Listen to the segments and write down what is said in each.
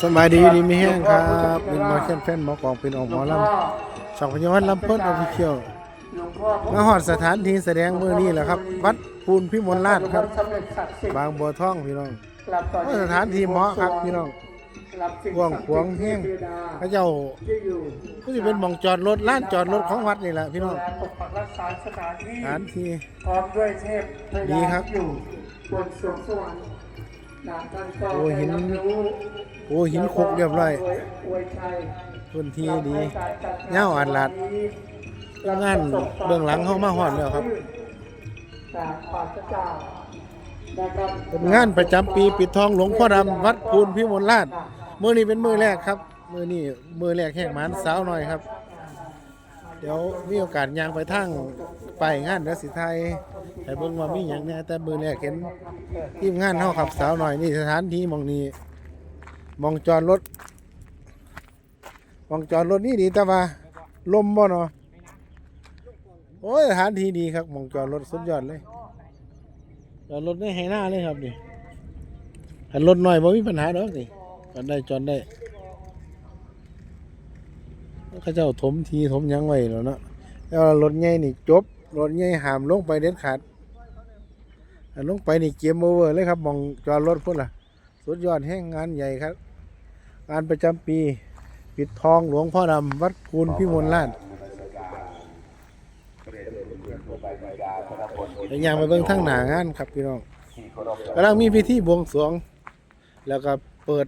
สบายดีดีมีแห้งครับเป็นหมอเช่แฟนหมอกองเป็นออกหมอลำสองพยาวัดลำเพิ่นออฟฟิเชียลมาหอดสถานที่แสดงมือนี้แหละครับ วัดปูนพิมลราชครับ บางบัวทองพี่น้องสถานที่หมาะครับพี่น้องหลับสิ่กว้างขวงแห้งเทวดาพระเจ้าก็จะเป็นหมองจอดรถล้านจอดรถของวัดนี่แหละพี่น้องสถานที่พร้อมด้วยเทพดีครับอยู่บนสวงสวรรค์ โอ้หินโอ้หินคกเรียบร้อยพื้นที่ดีให้การจัดงนเงาอัดลัดงานเบื้องหลังเข้ามาฮอดแล้วครับจากปราศจากนะครับเป็นงานประจำปีปิดทองหลวงพ่อดำวัดปูนพิมลราชมื้อนี้เป็นมือแรกครับ มื้อนี้มือแรกแห่งหมานสาวหน่อยครับ เดี๋ยวมีโอกาสย่างไปทางไปงานเดี๋ยวสิไทย ให้เบิ่งว่ามีหยังแหน่แต่มื้อแรกเห็นทีมงานเฮาขับสาวหน่อยนี่สถานที่หมองนี้หมองจอดรถหมองจอดรถนี่ดีแต่ว่าลมบ่เนาะโอ้ยสถานที่ดีครับหมองจอดรถสุดยอดเลยจอดรถได้ให้หน้าเลยครับนี่หันรถหน่อยบ่มีปัญหาดอกนี่จอดได้จอดได้เขาเจ้าถมทีถมหยังไว้แล้วเนาะแล้วรถใหญ่นี่จบรถใหญ่ห้ามลงไปเด็ดขาดอัน ลงไปนี่เกมโอเวอร์เลยครับมองจอดรถพุ่นล่ะ สุดยอดแห่งงานใหญ่ครับ งานประจำปี ปิดทองหลวงพ่อดำวัดคูนพิมลราชแล้วยังไปเบิ่งทั้งหน้างานครับพี่น้องกำลังมีพิธีบวงสรวง แล้วก็เปิด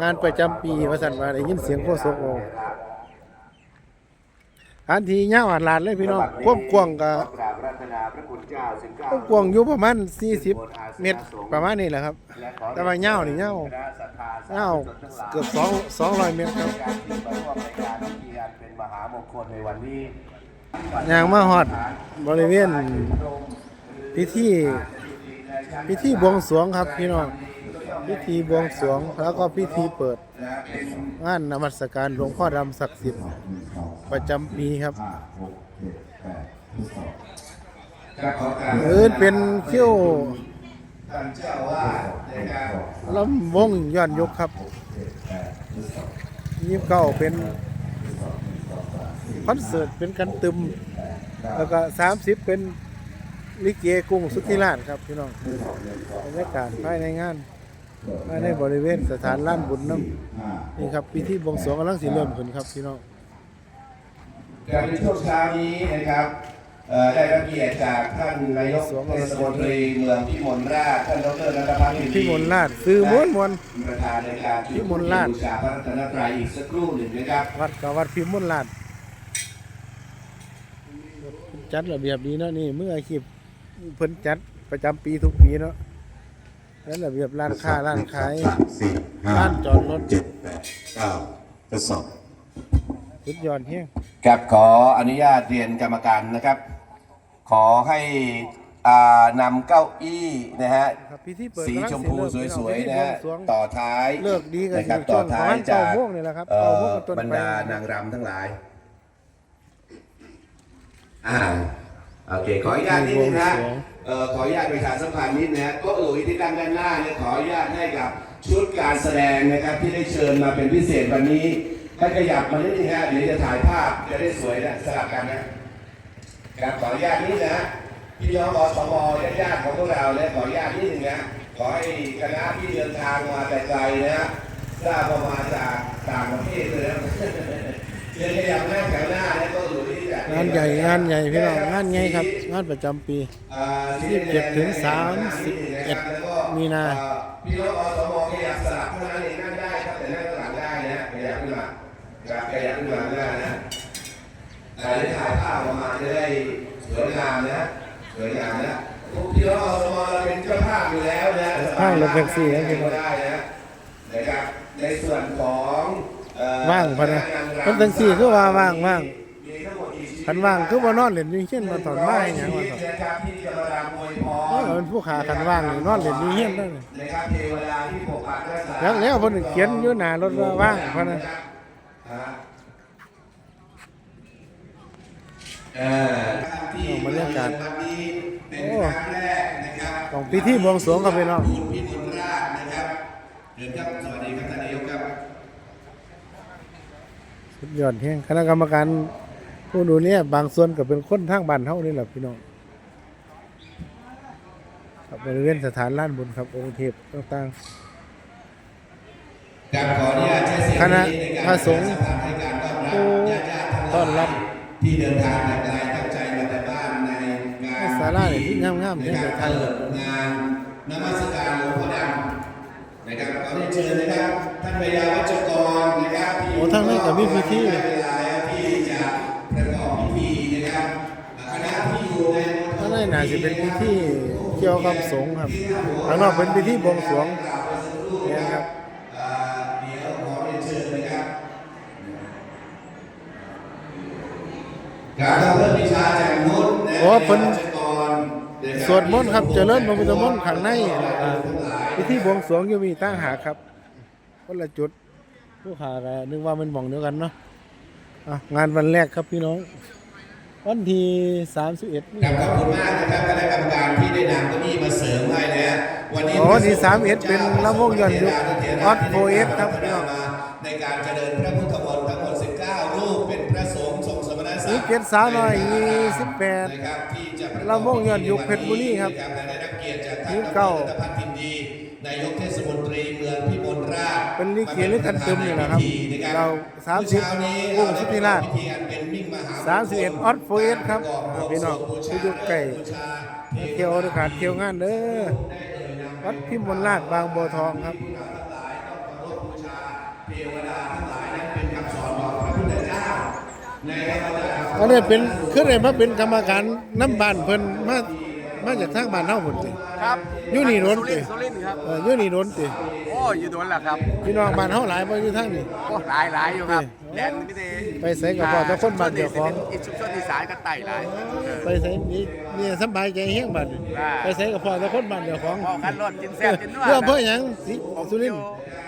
งานประจำปีวสันมาได้ยินเสียงโคศกโอ อันทีเงาอัดลาดเลยพี่น้องควบกวางกับกราบรัตนาพระคุณเจ้าสิบเก้าควบกวางอยู่ประมาณ40 เมตรประมาณนี้แหละครับ แต่ว่าเงานี่เงาคณะศรัทธาเงาเกือบ2 200 เมตรครับการที่มาร่วมในงานพิธีอันเป็นมหามงคลในวันนี้ยางมาฮอดบริเวณพิธีพิธีบวงสรวงครับพี่น้อง พิธีบวงสรวงแล้วก็พิธีเปิด งานนมัสการหลวงพ่อดำศักดิ์สิทธิ์ประจำปีครับครับขอเอินเป็นเขี้ยวท่านเจ้าวาดในการลำวงย้อนยุคครับยี่เก้าเป็นคอนเสิร์ตเป็นกันตึม แล้วก็สามสิบเป็นลิเกกุ้งสุทธิราชครับพี่น้องบรรยากาศภายในงาน ภายในบริเวณสถานล้านบุญน้ำนี่ครับพิธีบวงสรวงกำลังสิเริ่มขึ้นครับพี่น้องการในช่วงเช้านี้นะครับเอ่อได้รับเกียรติจากท่านนายกเทศมนตรีเมืองพิมลราชท่านดรนันทพัฒน์พิมลราชซื้อม้วนมวนประธานในการพิมลราชบูชาพระรัตนตรัยอีกสักครู่หนึ่งนะครับวัดกับวัดพิมลราชจัดระเบียบดีเนาะนี่เมื่ออาชีพเพิ่นจัดประจำปีทุกปีเนาะ แล้วระเบียบร้านค้าร้านขายสามสี่ห้าร้านจอดรถ เจ็ดแปดเก้าทดสอบ สุดยอดเฮียงครับขออนุญาตเรียนกรรมการนะครับ ขอให้อ่านำเก้าอี้นะฮะครับพิธีเปิดสีกำลังชมพูเริ่สวยพิๆธีนะฮะบวงสรวงต่อท้ายเลิกดีกันนะครับอยู่ช่ต่วองท้ายประมาณจากเก้าโมงนี่แหละครับเอ่เก้าโมงอเป็นต้นไปบรรดานางรำทั้งหลายอ่าโอเคขออนุญาตนิดนึงนะบวงสรวงเอ่อ ขออนุญาตประชาสัมพันธ์นิดนะฮะโต๊ะหลุยที่ตั้งด้านหน้าเนี่ยขออนุญาตให้กับชุดการแสดงนะครับที่ได้เชิญมาเป็นพิเศษวันนี้ให้ขยับมานิดนึงฮะเดี๋ยวจะถ่ายภาพจะได้สวยนะสลับกันนะครับขออนุญาตนิดนะพี่น้องอสมญาติของพวกเราเนี่ยขออนุญาตนิดนึงนะขอให้คณะที่เดินทางมาแต่ไกลนะทราบว่ามาจากต่างประเทศเลยนะเชิญขยับหน้าแถวหน้าแล้วก็หลุยานใหญ่งานใหญ่พี่น้องงานใหญ่ครับ งานประจำปีอ่า27ถึง31มีนาพี่น้องอสมขยับสลับเท่านั้นเองนั่งได้ครับแต่นั่งข้างหลังได้นะขยับขึ้นมาขยับขึ้นมาได้นะถ่ายถ่ายภาพออกมาจะได้สวยงามนะสวยงามนะพวกพี่น้องอสมเราเป็นเจ้าภาพอยู่แล้วนะภาพรถแท็กซี่นะพี่น้องได้นะนะครับในส่วนของเอ่อว่างพะนะมันจังซี่คือว่าว่างว่างมีทั้งหมด กี่ชีวิตคันว่างคือบ่นอนเล่นอยู่เฮียนมาถอนไม้หยังว่าถอนนะครับที่จะมารำอวยพเออรเป็นผู้ขาคันว่างนี่นอนเล่นอยู่เฮียนได้นี่นะครับเทวดาที่ปกปักรักษาแล้วแล้วเพิ่นเขียนอยู่หน้ารถว่าว่างพะนะฮะเอ่อที่บรรยากาศวันนี้เป็นโอ้ครั้งแรกนะครับของพิธีบวงสรวงครับพี่น้องพิมลราชนะครับเดินครับสวัสดีครับท่านนายกครับสุดยอดแห่งคณะกรรมการ ผู้ดูเนี่ยบางส่วนก็เป็นคนทางบ้านเฮานี่แหละพี่น้องครับบริเวณสถานล้านบุญครับองค์เทพต่างการขออนุญาตใช้เสียงคณะนี้ในการพระสงฆ์ให้การต้อนรับๆผู้ต้อนรับญาติๆทั้งหลายที่เดินทางแต่ไกลตั้งใจมาแต่บ้านในงานศาลาเนี่ยที่งามๆในเนี่ยการไทยเปิดงานนมัสการหลวงพ่อดำนะครับขอได้เชิญนะครับท่านพยาวัจกรนะครับที่โอ้ทางนี้ก็มีพิธี เวลาแล้วที่จะประกอบพิธีนะครับคณะที่อยู่ใน ข้างในน่าจะเป็นพิธีเกี่ยวกับสงฆ์ครับข้างนอกเป็นพิธีบวงสรวงเนี่ยครับเอ่อเดี๋ยวขอได้เชิญนะครับการรับเริ่มวิชาจากนุชและโอ้เพิ่นวัจกรนะครับสวดมนต์ครับเจริญพระพุทธมนต์ข้างในอ่าพิธีบวงสรวงอยู่มีตั้งหากครับคนละจุดผู้ขาก็นึกว่ามันหม่องเดียวกันเนาะอะงานวันแรกครับพี่น้อง วันที่31นี่ ครับขอบคุณมากนะครับคณะกรรมการที่ได้นำเก้าอี้มาเสริมให้นะฮะวันนี้อ๋อที่31เป็นลำวงย้อนยุคออสโฟเอฟครับพี่น้อง ในการเจริญพระพุทธมนต์ทั้งหมด 19 รูปเป็นพระสงฆ์ทรงสมณศักนี่ดิ์เกียรติสาวน้อยนะ28ครับที่จะประกอบลำวงย้อนยุคเพชรบุรีครับและได้รับเกียรติจากท่านยี่ดสิบเก้ารรัตพัฒน์พินดีนายกเทศมนตรีเมืองพิมลราชเป็นลิเกหรือกันตึมนี่แหละครับในพิธีนะเราเมื่อ30เช้านี้วงสุทธิราชพิธีอันเป็นมิ่งมหา สามสิบเอ็ดออสโฟเอสครับอ่าพี่น้องผู้ยุไก่เที่ยวโอกาสเที่ยวงานเด้อวัดพิมลราชบางบัวทองครับอันนี้เป็นคือได้มาเป็นกรรมการน้ำบานเพิ่นมา มาจากทางบ้านเฮาหมดติครับอยู่นี่โดนสุติรินทร์สุรินทร์ครับ เอออยู่นี่โดนติโอ้อยู่โดนแหละครับ พี่น้องบ้านเฮาหลายบ่อยู่ทางนี้ โอ้หลายหลายอยู่ครับนี่แดนนี่เด้ไปไสก็พอแต่คนบ้านเดียวของ อีกชุมชนอีสานก็ไต่หลายเออไปไสนี่นี่สำบายใจเฮียงบัดนี้ว่า ไปไสก็พอแต่คนบ้านเดียวของพอกันรถกินแซ่บกินนัวเพื่อเพื่อหยังสิผมสุรินทอยู่ร์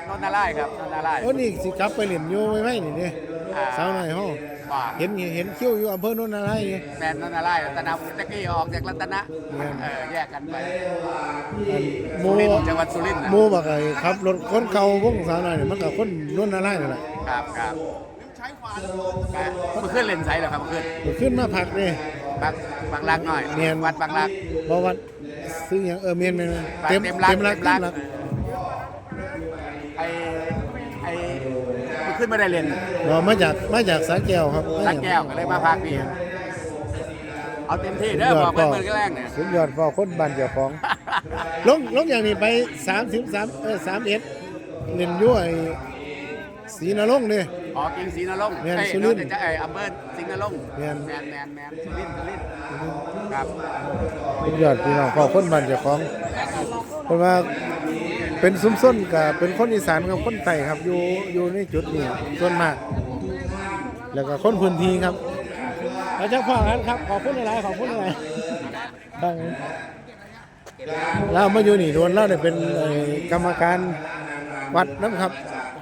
นนทนารายณ์ครับนนทนารายณ์โอ้นี่สิกลับไปเล่นอยู่ไม่ไหมนี่เด้ อ่าสาวน้อยเฮาว่าเห็นเห็นคิวอยู่อำเภอโนนอะไรอยู่แมนนนทนารายณ์รัตนตะกี้ออกจากรัตนะแม่น เออแยกกันไปหสุมู่รินทร์จังหวัดสุรินทร์นะหมู่บักไอ้ขับรถคนเก่าวงสาวน้อยนี่มันก็คนโนนอะไรนั่นแหละครับครับเมื่อคืนเล่นไซเหรอครับเมื่อคืนก็ขึ้นมาพักเด้บางบางรักหน่อยแม่นวัดบางรัก บ่วัดซื้อหยังเออเมียนแม่นๆเต็มเต็มรักเต็มรักเต็เต็มมรัรักกไอไอ เมื่อคืนไม่ได้เล่นบ่มาจากมาจากสาแก้วครับสักแก้วก็เลยมาพักนี่เอาเต็มที่เด้อบอกเพื่อนๆก็แรกเนี่ยสุดยอดพอคนบ้านเจ้าของ ลงลงอย่างนี้ไป33เออ31เล่นอยู่ไอ้ศรีนรงค์เด้ออกกิงศรีนรงค์แม่นเอ้ยสุรินทร์เราจะไอ้อำเภอสิงห์นรงค์แม่นแมนแมนแมนสุรินทร์สุรินทร์ครับ สุดยอดพี่น้องพ่อคนบ้านเจ้าของเพราะว่า เป็นซุ้มส้นกับเป็นคนอีสานกับคนไต่ครับอยู่อยู่ในจุดนี้ส่วนมาก แล้วก็คนพื้นที่ครับแล้วเจ้าพ่อกันครับขอบคุณอะไรขอบคุณอะไรครับเรามาอยู่นี่โดนเราได้เป็นเอ่อกรรมการวัดน้ำครับ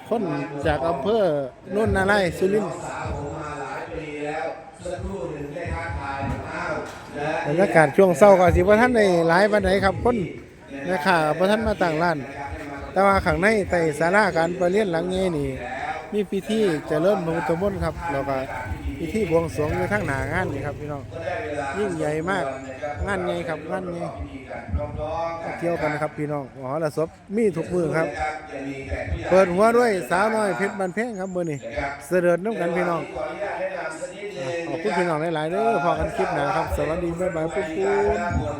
คนจากอำเภอโน่นนาไร่สุรินทร์บรรยากาศช่วงเศร้าก็สิว่าท่านในหลายวันไหนครับคนแม่ค้าพระท่านมาต่างร้าน แต่ว่าข้างในใต้ศาลาการประเรียนหลังนี้นี่ มีพิธีเจริญพระพุทธมนต์ครับแล้วก็พิธีบวงสรวงอยู่ทั้งหน้างานนี่ครับพี่น้องยิ่งใหญ่มากงานใหญ่ครับงานใหญ่มาเที่ยวกันครับพี่น้องหอระศพมีทุกมือครับ เปิดหัวด้วยสาวน้อยเพชรบันแพงครับเมื้อนี้เสด็จน้ำกันพี่น้องขอบคุณพี่น้องหลายๆเด้อพอกันคลิปหน้าครับ สวัสดีบ๊ายบายปุ๊บปุ๊บ